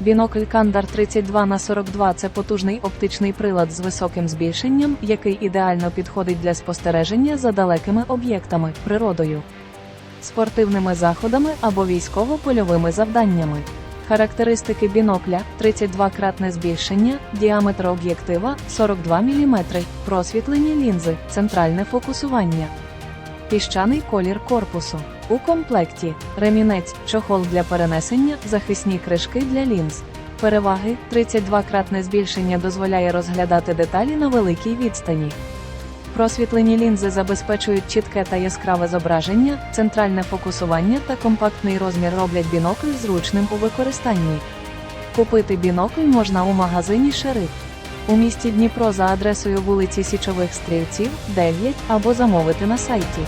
Бінокль Кандар 32 на 42 це потужний оптичний прилад з високим збільшенням, який ідеально підходить для спостереження за далекими об'єктами, природою, спортивними заходами або військово-польовими завданнями. Характеристики бінокля 32-кратне збільшення, діаметр об'єктива 42 мм, просвітлені лінзи, центральне фокусування. Піщаний колір корпусу. У комплекті ремінець, чохол для перенесення, захисні кришки для лінз. Переваги 32-кратне збільшення дозволяє розглядати деталі на великій відстані. Просвітлені лінзи забезпечують чітке та яскраве зображення, центральне фокусування та компактний розмір роблять бінокль зручним у використанні. Купити бінокль можна у магазині Шериф у місті Дніпро за адресою вулиці Січових Стрільців, 9 або замовити на сайті.